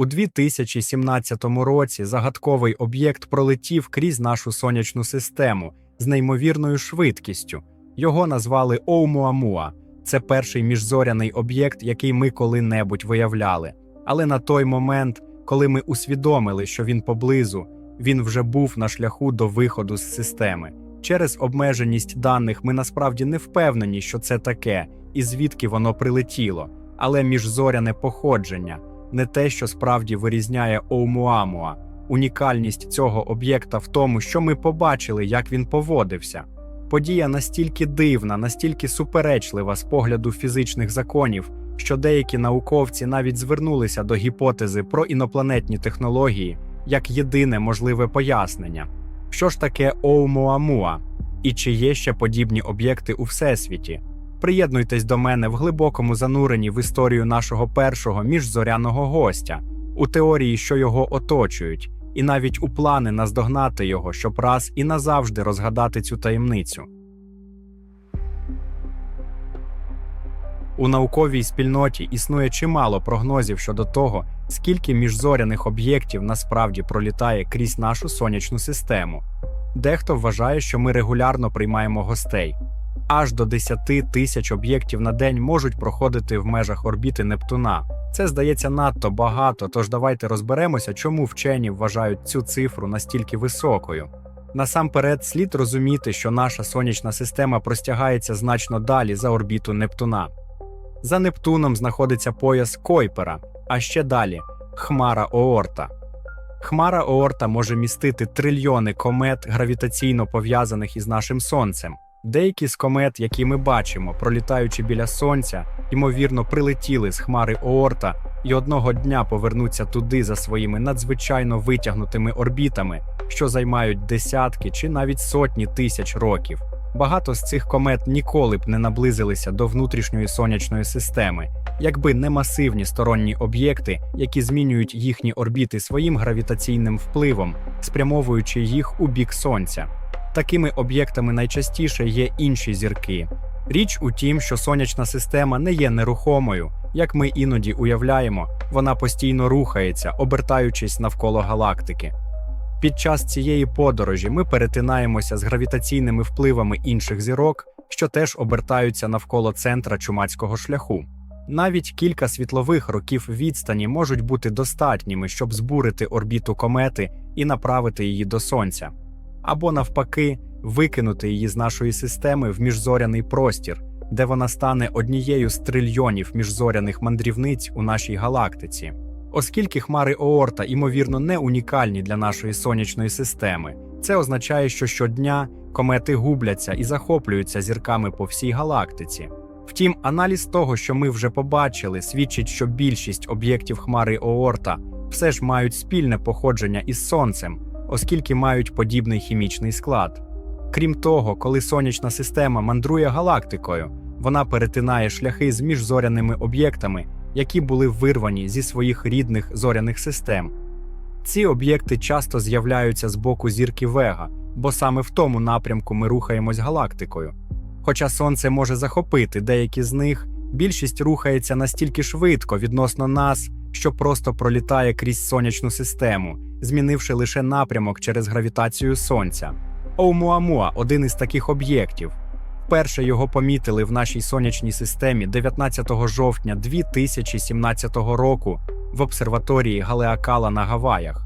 У 2017 році загадковий об'єкт пролетів крізь нашу сонячну систему з неймовірною швидкістю. Його назвали Оумуамуа. Це перший міжзоряний об'єкт, який ми коли-небудь виявляли. Але на той момент, коли ми усвідомили, що він поблизу, він вже був на шляху до виходу з системи. Через обмеженість даних ми насправді не впевнені, що це таке, і звідки воно прилетіло. Але міжзоряне походження не те, що справді вирізняє Оумуамуа. Унікальність цього об'єкта в тому, що ми побачили, як він поводився. Подія настільки дивна, настільки суперечлива з погляду фізичних законів, що деякі науковці навіть звернулися до гіпотези про інопланетні технології як єдине можливе пояснення. Що ж таке Оумуамуа? І чи є ще подібні об'єкти у всесвіті? Приєднуйтесь до мене в глибокому зануренні в історію нашого першого міжзоряного гостя, у теорії, що його оточують, і навіть у плани наздогнати його, щоб раз і назавжди розгадати цю таємницю. У науковій спільноті існує чимало прогнозів щодо того, скільки міжзоряних об'єктів насправді пролітає крізь нашу сонячну систему. Дехто вважає, що ми регулярно приймаємо гостей. Аж до 10 тисяч об'єктів на день можуть проходити в межах орбіти Нептуна. Це здається надто багато, тож давайте розберемося, чому вчені вважають цю цифру настільки високою. Насамперед, слід розуміти, що наша сонячна система простягається значно далі за орбіту Нептуна. За Нептуном знаходиться пояс Койпера, а ще далі Хмара Оорта. Хмара Оорта може містити трильйони комет, гравітаційно пов'язаних із нашим сонцем. Деякі з комет, які ми бачимо, пролітаючи біля сонця, ймовірно, прилетіли з хмари Оорта і одного дня повернуться туди за своїми надзвичайно витягнутими орбітами, що займають десятки чи навіть сотні тисяч років. Багато з цих комет ніколи б не наблизилися до внутрішньої сонячної системи, якби не масивні сторонні об'єкти, які змінюють їхні орбіти своїм гравітаційним впливом, спрямовуючи їх у бік сонця. Такими об'єктами найчастіше є інші зірки. Річ у тім, що сонячна система не є нерухомою, як ми іноді уявляємо, вона постійно рухається, обертаючись навколо галактики. Під час цієї подорожі ми перетинаємося з гравітаційними впливами інших зірок, що теж обертаються навколо центра чумацького шляху. Навіть кілька світлових років відстані можуть бути достатніми, щоб збурити орбіту комети і направити її до сонця, або навпаки, викинути її з нашої системи в міжзоряний простір, де вона стане однією з трильйонів міжзоряних мандрівниць у нашій галактиці. Оскільки хмари Оорта, ймовірно, не унікальні для нашої сонячної системи, це означає, що щодня комети губляться і захоплюються зірками по всій галактиці. Втім, аналіз того, що ми вже побачили, свідчить, що більшість об'єктів хмари Оорта все ж мають спільне походження із Сонцем, оскільки мають подібний хімічний склад. Крім того, коли сонячна система мандрує галактикою, вона перетинає шляхи з міжзоряними об'єктами, які були вирвані зі своїх рідних зоряних систем. Ці об'єкти часто з'являються з боку зірки Вега, бо саме в тому напрямку ми рухаємось галактикою. Хоча Сонце може захопити деякі з них, більшість рухається настільки швидко відносно нас, що просто пролітає крізь сонячну систему, змінивши лише напрямок через гравітацію Сонця. Оумуамуа один із таких об'єктів. Вперше його помітили в нашій сонячній системі 19 жовтня 2017 року в обсерваторії Галеакала на Гаваях.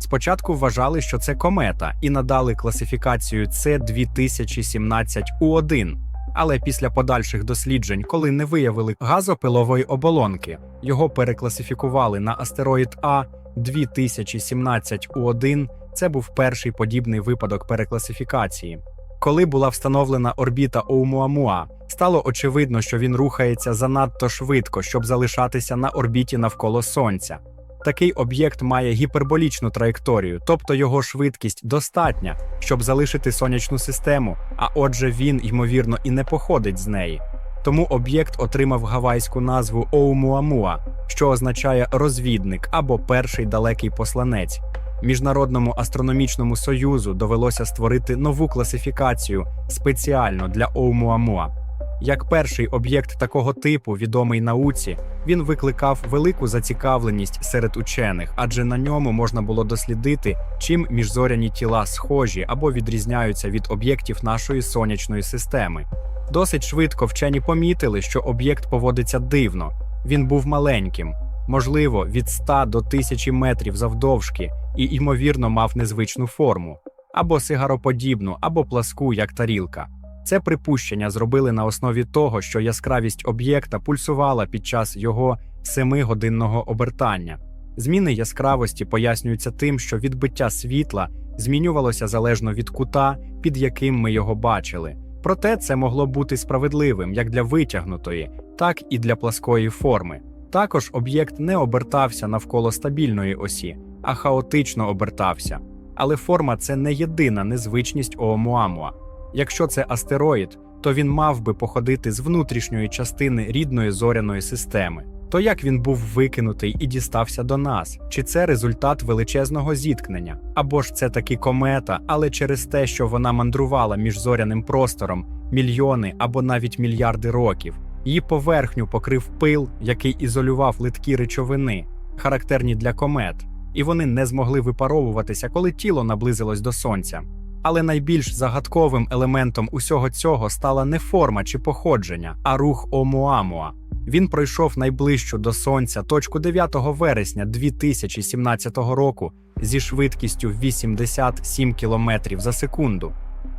Спочатку вважали, що це комета, і надали класифікацію С 2017 У1. Але після подальших досліджень, коли не виявили газопилової оболонки, його перекласифікували на астероїд А 2017 У1. Це був перший подібний випадок перекласифікації. Коли була встановлена орбіта Оумуамуа, стало очевидно, що він рухається занадто швидко, щоб залишатися на орбіті навколо Сонця. Такий об'єкт має гіперболічну траєкторію, тобто його швидкість достатня, щоб залишити сонячну систему, а отже, він, ймовірно, і не походить з неї. Тому об'єкт отримав гавайську назву Оумуамуа, що означає розвідник або перший далекий посланець. Міжнародному астрономічному союзу довелося створити нову класифікацію спеціально для Оумуамуа. Як перший об'єкт такого типу, відомий науці, він викликав велику зацікавленість серед учених, адже на ньому можна було дослідити, чим міжзоряні тіла схожі або відрізняються від об'єктів нашої сонячної системи. Досить швидко вчені помітили, що об'єкт поводиться дивно. Він був маленьким, можливо, від 100 до 1000 метрів завдовжки, і ймовірно мав незвичну форму або сигароподібну, або пласку, як тарілка. Це припущення зробили на основі того, що яскравість об'єкта пульсувала під час його семигодинного обертання. Зміни яскравості пояснюються тим, що відбиття світла змінювалося залежно від кута, під яким ми його бачили. Проте це могло бути справедливим як для витягнутої, так і для пласкої форми. Також об'єкт не обертався навколо стабільної осі, а хаотично обертався. Але форма це не єдина незвичність Оумуамуа. Якщо це астероїд, то він мав би походити з внутрішньої частини рідної зоряної системи. То як він був викинутий і дістався до нас? Чи це результат величезного зіткнення? Або ж це таки комета, але через те, що вона мандрувала між зоряним простором мільйони або навіть мільярди років, її поверхню покрив пил, який ізолював литкі речовини, характерні для комет, і вони не змогли випаровуватися, коли тіло наблизилось до сонця. Але найбільш загадковим елементом усього цього стала не форма чи походження, а рух Омуамуа. Він пройшов найближчу до сонця точку 9 вересня 2017 року зі швидкістю 87 км за секунду,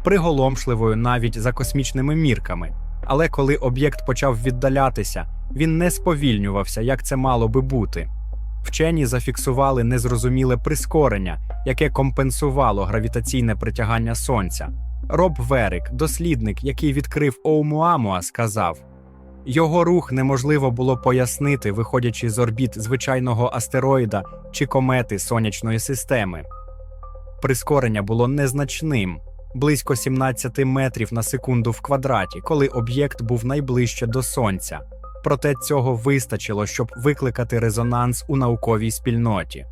приголомшливою навіть за космічними мірками. Але коли об'єкт почав віддалятися, він не сповільнювався, як це мало би бути. Вчені зафіксували незрозуміле прискорення, яке компенсувало гравітаційне притягання сонця. Роб Верик, дослідник, який відкрив Оумуамуа, сказав: його рух неможливо було пояснити, виходячи з орбіт звичайного астероїда чи комети сонячної системи. Прискорення було незначним близько 17 метрів на секунду в квадраті, коли об'єкт був найближче до сонця. Проте цього вистачило, щоб викликати резонанс у науковій спільноті.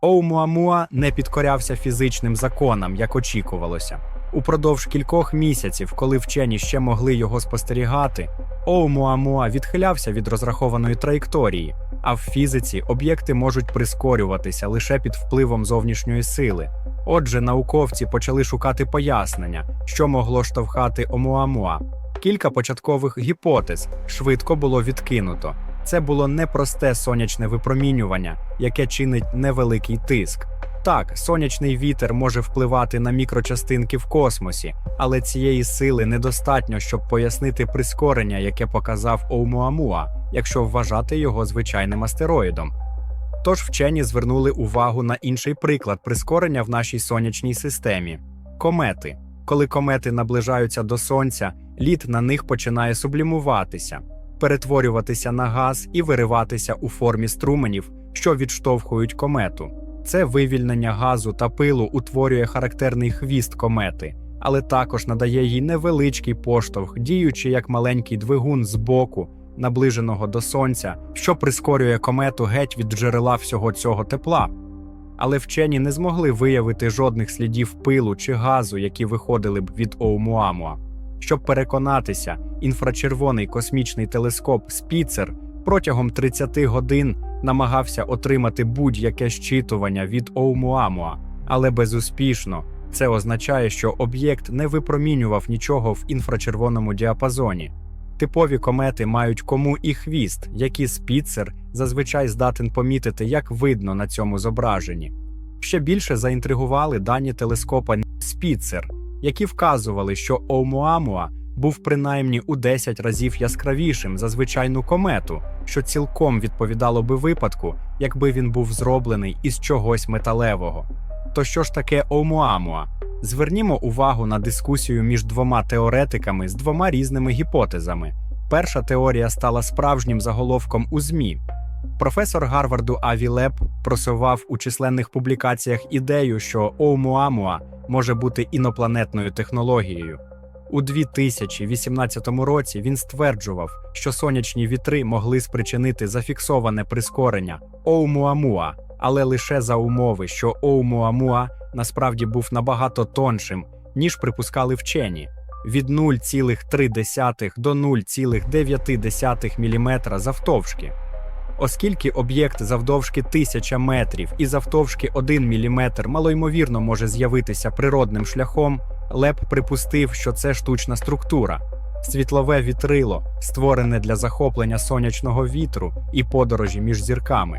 Оумуамуа не підкорявся фізичним законам, як очікувалося. Упродовж кількох місяців, коли вчені ще могли його спостерігати, Оумуамуа відхилявся від розрахованої траєкторії, а в фізиці об'єкти можуть прискорюватися лише під впливом зовнішньої сили. Отже, науковці почали шукати пояснення, що могло штовхати Омуамуа. Кілька початкових гіпотез швидко було відкинуто. Це було непросте сонячне випромінювання, яке чинить невеликий тиск. Так, сонячний вітер може впливати на мікрочастинки в космосі, але цієї сили недостатньо, щоб пояснити прискорення, яке показав Оумуамуа, якщо вважати його звичайним астероїдом. Тож вчені звернули увагу на інший приклад прискорення в нашій сонячній системі комети. Коли комети наближаються до сонця, лід на них починає сублімуватися, перетворюватися на газ і вириватися у формі струменів, що відштовхують комету. Це вивільнення газу та пилу утворює характерний хвіст комети, але також надає їй невеличкий поштовх, діючи як маленький двигун з боку, наближеного до сонця, що прискорює комету геть від джерела всього цього тепла. Але вчені не змогли виявити жодних слідів пилу чи газу, які виходили б від Оумуамуа. Щоб переконатися, інфрачервоний космічний телескоп Спіцер протягом 30 годин намагався отримати будь-яке щитування від Оумуамуа, але безуспішно. Це означає, що об'єкт не випромінював нічого в інфрачервоному діапазоні. Типові комети мають кому і хвіст, які спіцер зазвичай здатен помітити, як видно на цьому зображенні. Ще більше заінтригували дані телескопа Спіцер, які вказували, що Оумуамуа був принаймні у 10 разів яскравішим за звичайну комету, що цілком відповідало би випадку, якби він був зроблений із чогось металевого. То що ж таке Оумуамуа? Звернімо увагу на дискусію між двома теоретиками з двома різними гіпотезами. Перша теорія стала справжнім заголовком у ЗМІ. Професор Гарварду Аві Леб просував у численних публікаціях ідею, що Оумуамуа може бути інопланетною технологією. У 2018 році він стверджував, що сонячні вітри могли спричинити зафіксоване прискорення Оумуамуа, але лише за умови, що Оумуамуа насправді був набагато тоншим, ніж припускали вчені. від 0,3 до 0,9 мм завтовшки. Оскільки об'єкт завдовжки 1000 метрів і завтовшки 1 мм малоймовірно може з'явитися природним шляхом, Леп припустив, що це штучна структура. Світлове вітрило, створене для захоплення сонячного вітру і подорожі між зірками.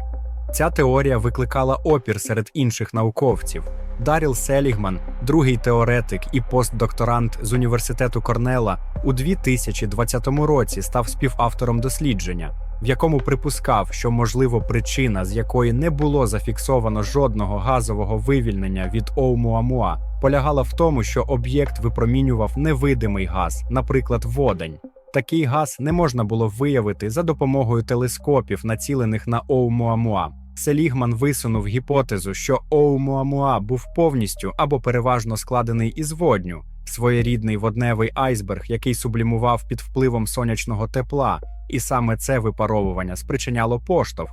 Ця теорія викликала опір серед інших науковців. Даріл Селігман, другий теоретик і постдокторант з університету Корнела, у 2020 році став співавтором дослідження, в якому припускав, що можливо причина, з якої не було зафіксовано жодного газового вивільнення від Оумуамуа, полягала в тому, що об'єкт випромінював невидимий газ, наприклад, водень. Такий газ не можна було виявити за допомогою телескопів, націлених на Оумуамуа. Селігман висунув гіпотезу, що Оумуамуа був повністю або переважно складений із водню, своєрідний водневий айсберг, який сублімував під впливом сонячного тепла, і саме це випаровування спричиняло поштовх.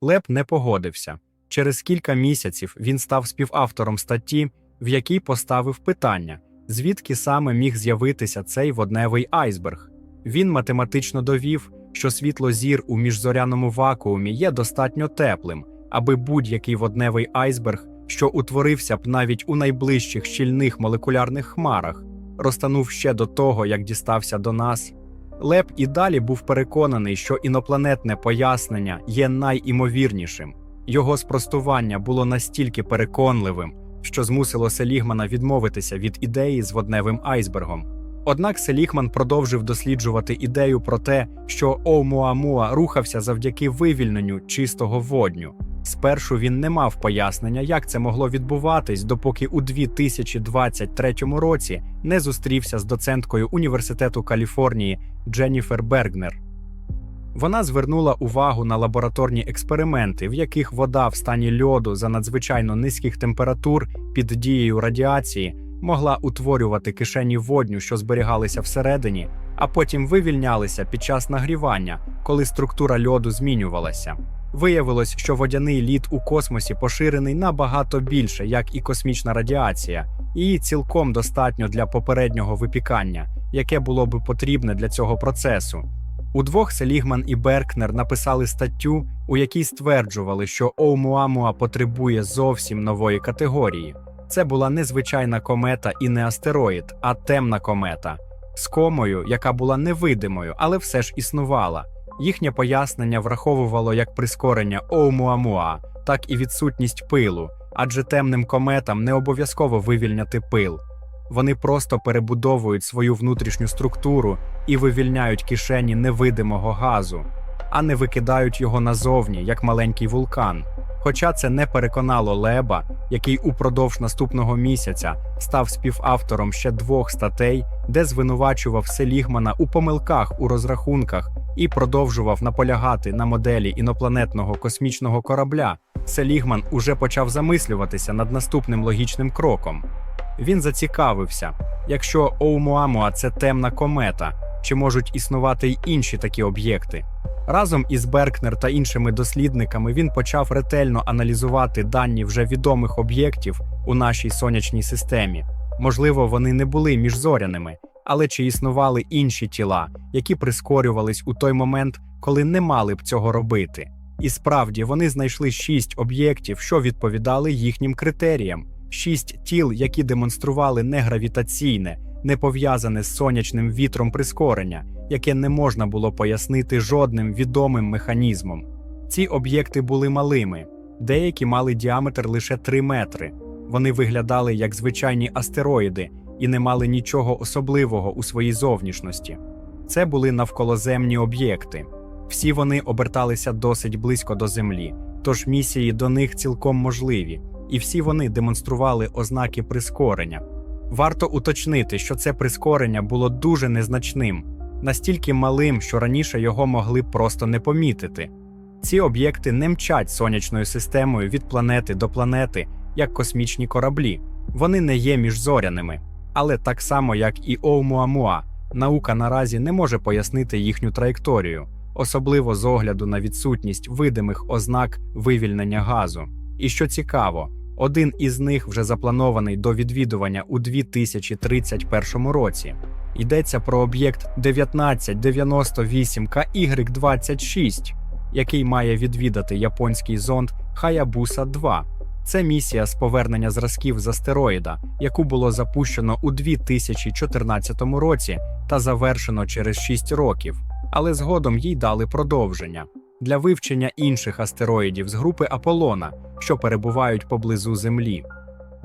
Леп не погодився. Через кілька місяців він став співавтором статті, в якій поставив питання, звідки саме міг з'явитися цей водневий айсберг. Він математично довів, що світло зір у міжзоряному вакуумі є достатньо теплим, аби будь-який водневий айсберг, що утворився б навіть у найближчих щільних молекулярних хмарах, розтанув ще до того, як дістався до нас. Леп і далі був переконаний, що інопланетне пояснення є найімовірнішим. Його спростування було настільки переконливим, що змусило Селігмана відмовитися від ідеї з водневим айсбергом. Однак Селігман продовжив досліджувати ідею про те, що Оумуамуа рухався завдяки вивільненню чистого водню. Спершу він не мав пояснення, як це могло відбуватись, допоки у 2023 році не зустрівся з доценткою Університету Каліфорнії Дженніфер Бергнер. Вона звернула увагу на лабораторні експерименти, в яких вода в стані льоду за надзвичайно низьких температур під дією радіації могла утворювати кишені водню, що зберігалися всередині, а потім вивільнялися під час нагрівання, коли структура льоду змінювалася. Виявилось, що водяний лід у космосі поширений набагато більше, як і космічна радіація, її цілком достатньо для попереднього випікання, яке було би потрібне для цього процесу. Удвох Селігман і Беркнер написали статтю, у якій стверджували, що Оумуамуа потребує зовсім нової категорії. Це була не звичайна комета і не астероїд, а темна комета з комою, яка була невидимою, але все ж існувала. Їхнє пояснення враховувало як прискорення Оумуамуа, так і відсутність пилу, адже темним кометам не обов'язково вивільняти пил. Вони просто перебудовують свою внутрішню структуру і вивільняють кишені невидимого газу, а не викидають його назовні, як маленький вулкан. Хоча це не переконало Леба, який упродовж наступного місяця став співавтором ще двох статей, де звинувачував Селігмана у помилках у розрахунках і продовжував наполягати на моделі інопланетного космічного корабля. Селігман уже почав замислюватися над наступним логічним кроком. Він зацікавився, якщо Оумуамуа це темна комета, чи можуть існувати й інші такі об'єкти. Разом із Беркнер та іншими дослідниками він почав ретельно аналізувати дані вже відомих об'єктів у нашій сонячній системі. Можливо, вони не були міжзоряними, але чи існували інші тіла, які прискорювались у той момент, коли не мали б цього робити. І справді вони знайшли шість об'єктів, що відповідали їхнім критеріям шість тіл, які демонстрували негравітаційне, не пов'язане з сонячним вітром прискорення, яке не можна було пояснити жодним відомим механізмом. Ці об'єкти були малими, деякі мали діаметр лише 3 метри. Вони виглядали як звичайні астероїди і не мали нічого особливого у своїй зовнішності. Це були навколоземні об'єкти. Всі вони оберталися досить близько до Землі, тож місії до них цілком можливі і всі вони демонстрували ознаки прискорення. Варто уточнити, що це прискорення було дуже незначним, настільки малим, що раніше його могли просто не помітити. Ці об'єкти не мчать сонячною системою від планети до планети, як космічні кораблі. Вони не є міжзоряними, але так само, як і Оумуамуа, наука наразі не може пояснити їхню траєкторію. особливо з огляду на відсутність видимих ознак вивільнення газу. І що цікаво, один із них вже запланований до відвідування у 2031 році. Йдеться про об'єкт 1998 KY26, який має відвідати японський зонд Hayabusa 2. Це місія з повернення зразків з астероїда, яку було запущено у 2014 році та завершено через 6 років, але згодом їй дали продовження для вивчення інших астероїдів з групи Аполлона, що перебувають поблизу Землі.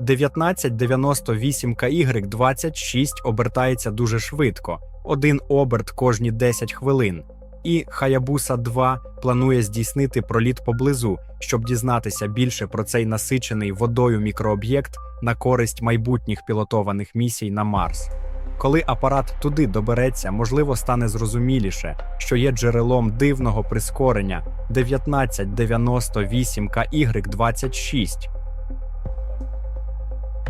1998 KY26 обертається дуже швидко, один оберт кожні 10 хвилин. І Хаябуса 2 планує здійснити проліт поблизу, щоб дізнатися більше про цей насичений водою мікрооб'єкт на користь майбутніх пілотованих місій на Марс. Коли апарат туди добереться, можливо, стане зрозуміліше, що є джерелом дивного прискорення 1998 KY26.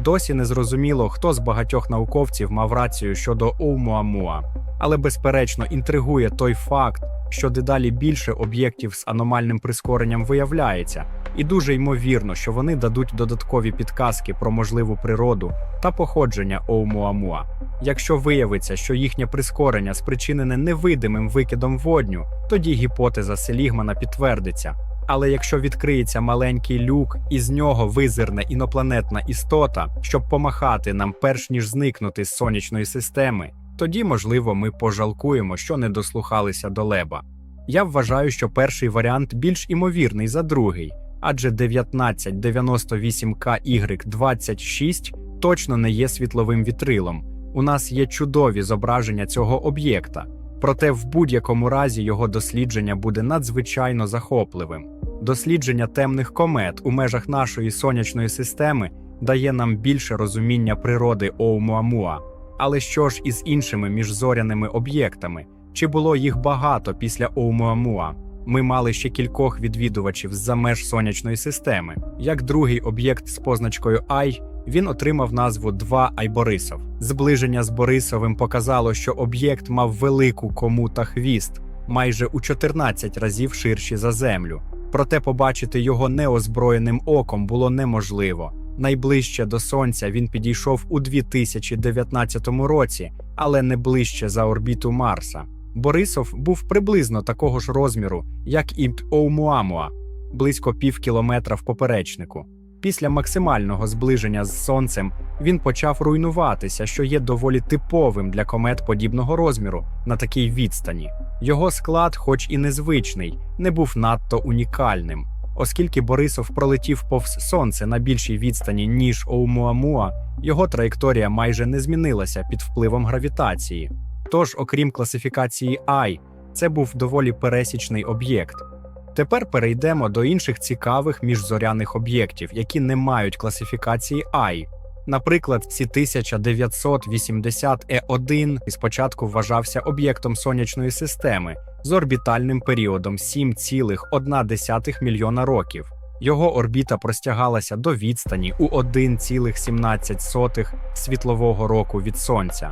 Досі не зрозуміло, хто з багатьох науковців мав рацію щодо Оумуамуа, але безперечно інтригує той факт, що дедалі більше об'єктів з аномальним прискоренням виявляється, і дуже ймовірно, що вони дадуть додаткові підказки про можливу природу та походження Оумуамуа. Якщо виявиться, що їхнє прискорення спричинене невидимим викидом водню, тоді гіпотеза Селігмана підтвердиться. Але якщо відкриється маленький люк, і з нього визирне інопланетна істота, щоб помахати нам, перш ніж зникнути з сонячної системи, тоді, можливо, ми пожалкуємо, що не дослухалися до Леба. Я вважаю, що перший варіант більш імовірний за другий, адже 1998 KY26 точно не є світловим вітрилом. У нас є чудові зображення цього об'єкта, проте в будь-якому разі його дослідження буде надзвичайно захопливим. Дослідження темних комет у межах нашої сонячної системи дає нам більше розуміння природи Оумуамуа. Але що ж із іншими міжзоряними об'єктами? Чи було їх багато після Оумуамуа? Ми мали ще кількох відвідувачів з-за меж сонячної системи. Як другий об'єкт з позначкою Ай, він отримав назву 2 Айборисов. Зближення з Борисовим показало, що об'єкт мав велику кому та хвіст, майже у 14 разів ширші за землю. Проте побачити його неозброєним оком було неможливо. Найближче до сонця він підійшов у 2019 році, але не ближче за орбіту Марса. Борисов був приблизно такого ж розміру, як і Оумуамуа, близько пів кілометра в поперечнику. Після максимального зближення з сонцем він почав руйнуватися, що є доволі типовим для комет подібного розміру на такій відстані. Його склад, хоч і незвичний, не був надто унікальним. Оскільки Борисов пролетів повз сонце на більшій відстані, ніж Оумуамуа, його траєкторія майже не змінилася під впливом гравітації. Тож, окрім класифікації Ай, це був доволі пересічний об'єкт. Тепер перейдемо до інших цікавих міжзоряних об'єктів, які не мають класифікації Ай. Наприклад, Сі-1080Е1 спочатку вважався об'єктом сонячної системи з орбітальним періодом 7,1 мільйона років. Його орбіта простягалася до відстані у 1,17 світлового року від Сонця.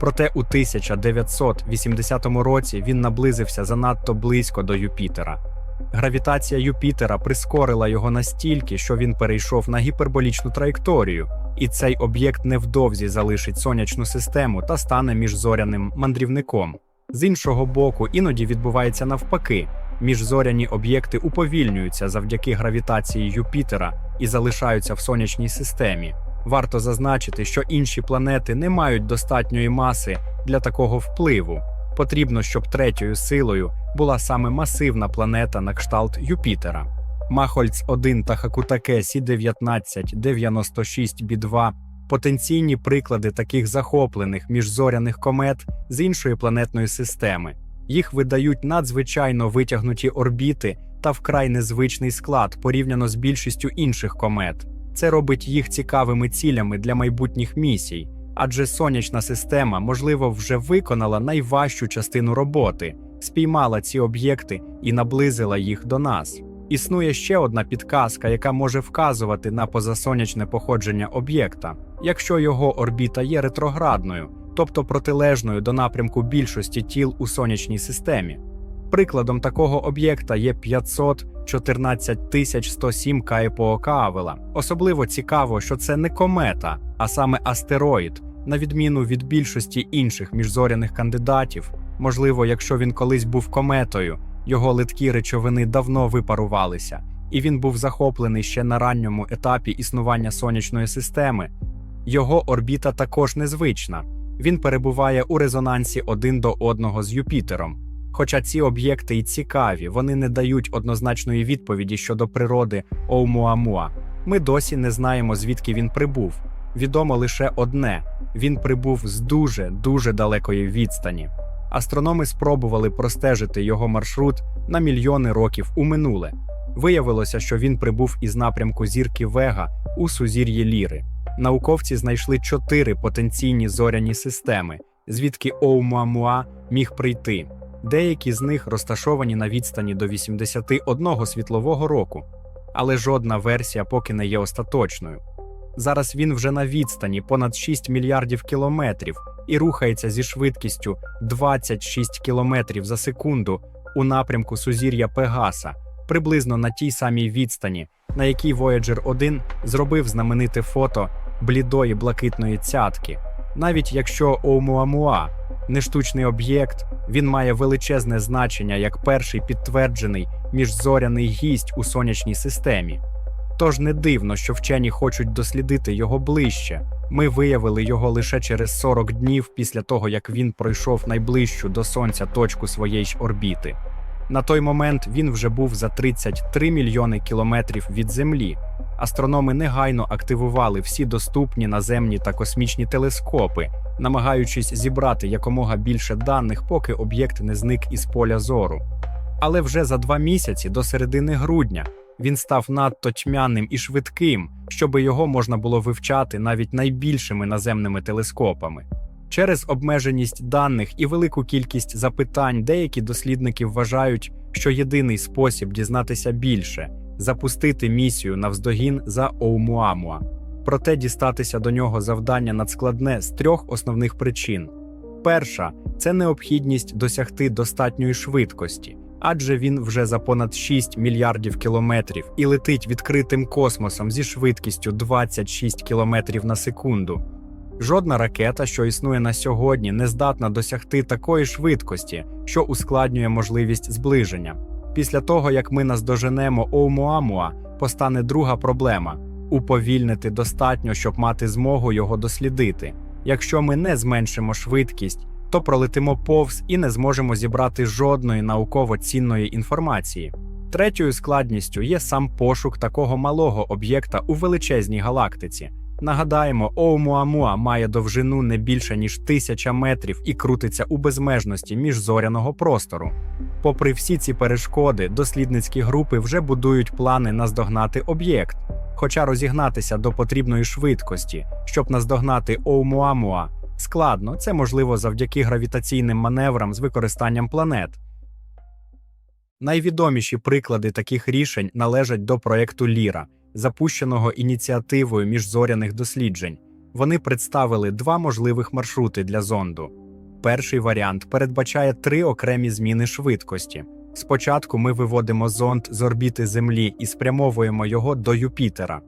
Проте у 1980 році він наблизився занадто близько до Юпітера. Гравітація Юпітера прискорила його настільки, що він перейшов на гіперболічну траєкторію, і цей об'єкт невдовзі залишить сонячну систему та стане міжзоряним мандрівником. З іншого боку, іноді відбувається навпаки. Міжзоряні об'єкти уповільнюються завдяки гравітації Юпітера і залишаються в сонячній системі. Варто зазначити, що інші планети не мають достатньої маси для такого впливу. Потрібно, щоб третьою силою була саме масивна планета на кшталт Юпітера. Махольц 1 та Хакутаке Сі 1996 бі 2 потенційні приклади таких захоплених міжзоряних комет з іншої планетної системи. Їх видають надзвичайно витягнуті орбіти та вкрай незвичний склад порівняно з більшістю інших комет. Це робить їх цікавими цілями для майбутніх місій, адже сонячна система, можливо, вже виконала найважчу частину роботи, спіймала ці об'єкти і наблизила їх до нас. Існує ще одна підказка, яка може вказувати на позасонячне походження об'єкта, якщо його орбіта є ретроградною, тобто протилежною до напрямку більшості тіл у сонячній системі. Прикладом такого об'єкта є 514 107 Каїпоо Каавела. Особливо цікаво, що це не комета, а саме астероїд, на відміну від більшості інших міжзоряних кандидатів. Можливо, якщо він колись був кометою, його литкі речовини давно випарувалися, і він був захоплений ще на ранньому етапі існування сонячної системи. Його орбіта також незвична. Він перебуває у резонансі один до одного з Юпітером. Хоча ці об'єкти й цікаві, вони не дають однозначної відповіді щодо природи Оумуамуа. Ми досі не знаємо, звідки він прибув. Відомо лише одне: він прибув з дуже дуже далекої відстані. Астрономи спробували простежити його маршрут на мільйони років у минуле. Виявилося, що він прибув із напрямку зірки Вега у сузір'ї Ліри. Науковці знайшли чотири потенційні зоряні системи, звідки Оумуамуа міг прийти. Деякі з них розташовані на відстані до 81 світлового року, але жодна версія поки не є остаточною. Зараз він вже на відстані понад 6 мільярдів кілометрів і рухається зі швидкістю 26 кілометрів за секунду у напрямку сузір'я Пегаса, приблизно на тій самій відстані, на якій Voyager 1 зробив знамените фото блідої блакитної цятки. Навіть якщо Оумуамуа не штучний об'єкт, він має величезне значення як перший підтверджений міжзоряний гість у сонячній системі. Тож не дивно, що вчені хочуть дослідити його ближче. Ми виявили його лише через 40 днів після того, як він пройшов найближчу до сонця точку своєї орбіти. На той момент він вже був за 33 мільйони кілометрів від Землі. Астрономи негайно активували всі доступні наземні та космічні телескопи, намагаючись зібрати якомога більше даних, поки об'єкт не зник із поля зору. Але вже за два місяці до середини грудня він став надто тьмяним і швидким, щоби його можна було вивчати навіть найбільшими наземними телескопами. Через обмеженість даних і велику кількість запитань деякі дослідники вважають, що єдиний спосіб дізнатися більше запустити місію навздогін за Оумуамуа. Проте дістатися до нього завдання надскладне з трьох основних причин: перша це необхідність досягти достатньої швидкості, адже він вже за понад 6 мільярдів кілометрів і летить відкритим космосом зі швидкістю 26 кілометрів на секунду. Жодна ракета, що існує на сьогодні, не здатна досягти такої швидкості, що ускладнює можливість зближення. Після того, як ми наздоженемо Оумуамуа, постане друга проблема уповільнити достатньо, щоб мати змогу його дослідити. Якщо ми не зменшимо швидкість, то пролетимо повз і не зможемо зібрати жодної науково цінної інформації. Третьою складністю є сам пошук такого малого об'єкта у величезній галактиці. Нагадаємо, Оумуамуа має довжину не більше ніж тисяча метрів і крутиться у безмежності міжзоряного простору. Попри всі ці перешкоди, дослідницькі групи вже будують плани наздогнати об'єкт. Хоча розігнатися до потрібної швидкості, щоб наздогнати Оумуамуа, складно, це можливо завдяки гравітаційним маневрам з використанням планет. Найвідоміші приклади таких рішень належать до проєкту Ліра, запущеного ініціативою міжзоряних досліджень. Вони представили два можливих маршрути для зонду. Перший варіант передбачає три окремі зміни швидкості. Спочатку ми виводимо зонд з орбіти Землі і спрямовуємо його до Юпітера.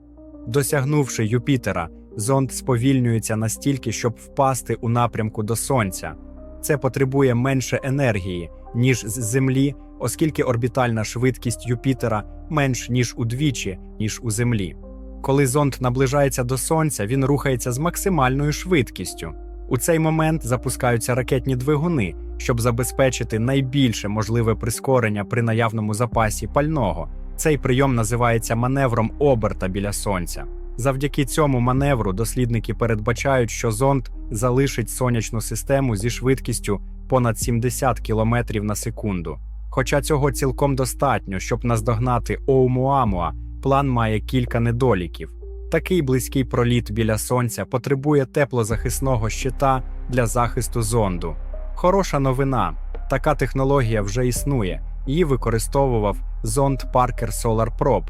Досягнувши Юпітера, зонд сповільнюється настільки, щоб впасти у напрямку до Сонця. Це потребує менше енергії, ніж з Землі, оскільки орбітальна швидкість Юпітера менш ніж удвічі, ніж у Землі. Коли зонд наближається до Сонця, він рухається з максимальною швидкістю. У цей момент запускаються ракетні двигуни, щоб забезпечити найбільше можливе прискорення при наявному запасі пального. Цей прийом називається маневром оберта біля сонця. Завдяки цьому маневру дослідники передбачають, що зонд залишить сонячну систему зі швидкістю понад 70 км на секунду. Хоча цього цілком достатньо, щоб наздогнати Оумуамуа, план має кілька недоліків. Такий близький проліт біля сонця потребує теплозахисного щита для захисту зонду. Хороша новина: така технологія вже існує, її використовував зонд Parker Solar Probe.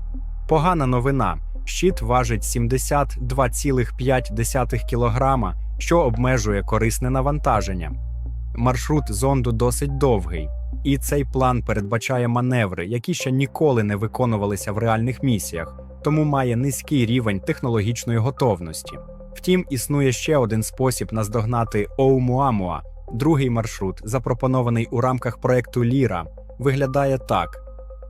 Погана новина: щит важить 72,5 кг, що обмежує корисне навантаження. Маршрут зонду досить довгий. І цей план передбачає маневри, які ще ніколи не виконувалися в реальних місіях, тому має низький рівень технологічної готовності. Втім, існує ще один спосіб наздогнати Оумуамуа. Другий маршрут, запропонований у рамках проекту Ліра, виглядає так: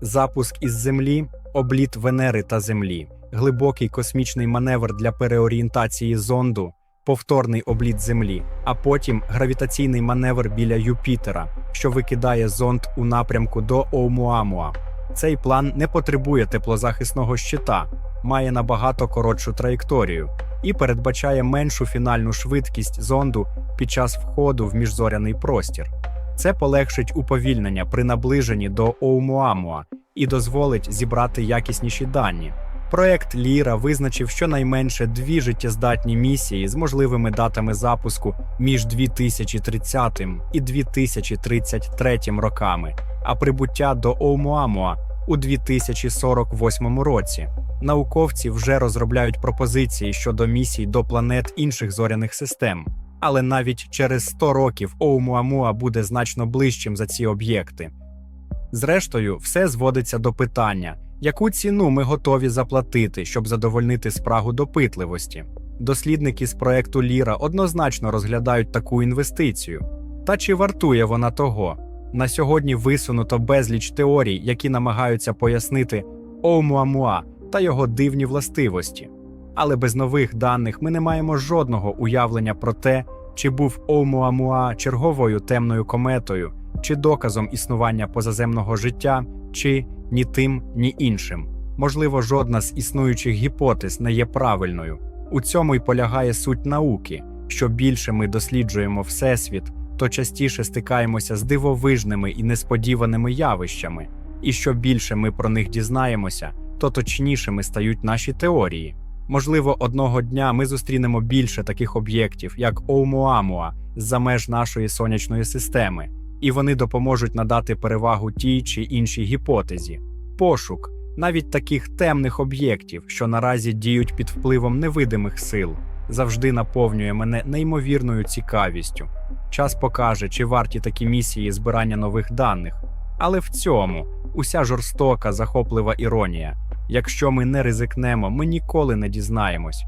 запуск із Землі, обліт Венери та Землі, глибокий космічний маневр для переорієнтації зонду, повторний обліт Землі, а потім гравітаційний маневр біля Юпітера, що викидає зонд у напрямку до Оумуамуа. Цей план не потребує теплозахисного щита, має набагато коротшу траєкторію і передбачає меншу фінальну швидкість зонду під час входу в міжзоряний простір. Це полегшить уповільнення при наближенні до Оумуамуа і дозволить зібрати якісніші дані. Проект Ліра визначив щонайменше дві життєздатні місії з можливими датами запуску між 2030 і 2033 роками, а прибуття до Оумуамуа у 2048 році. Науковці вже розробляють пропозиції щодо місій до планет інших зоряних систем. Але навіть через 100 років Оумуамуа буде значно ближчим за ці об'єкти. Зрештою, все зводиться до питання, яку ціну ми готові заплатити, щоб задовольнити спрагу допитливості. Дослідники з проекту Ліра однозначно розглядають таку інвестицію. Та чи вартує вона того? На сьогодні висунуто безліч теорій, які намагаються пояснити Оумуамуа та його дивні властивості. Але без нових даних ми не маємо жодного уявлення про те, чи був Оумуамуа черговою темною кометою, чи доказом існування позаземного життя, чи ні тим, ні іншим. Можливо, жодна з існуючих гіпотез не є правильною. У цьому й полягає суть науки. Що більше ми досліджуємо Всесвіт, то частіше стикаємося з дивовижними і несподіваними явищами, і що більше ми про них дізнаємося, то точнішими стають наші теорії. Можливо, одного дня ми зустрінемо більше таких об'єктів, як Оумуамуа, з-за меж нашої сонячної системи, і вони допоможуть надати перевагу тій чи іншій гіпотезі. Пошук навіть таких темних об'єктів, що наразі діють під впливом невидимих сил, завжди наповнює мене неймовірною цікавістю. Час покаже, чи варті такі місії збирання нових даних. Але в цьому уся жорстока, захоплива іронія. Якщо ми не ризикнемо, ми ніколи не дізнаємось.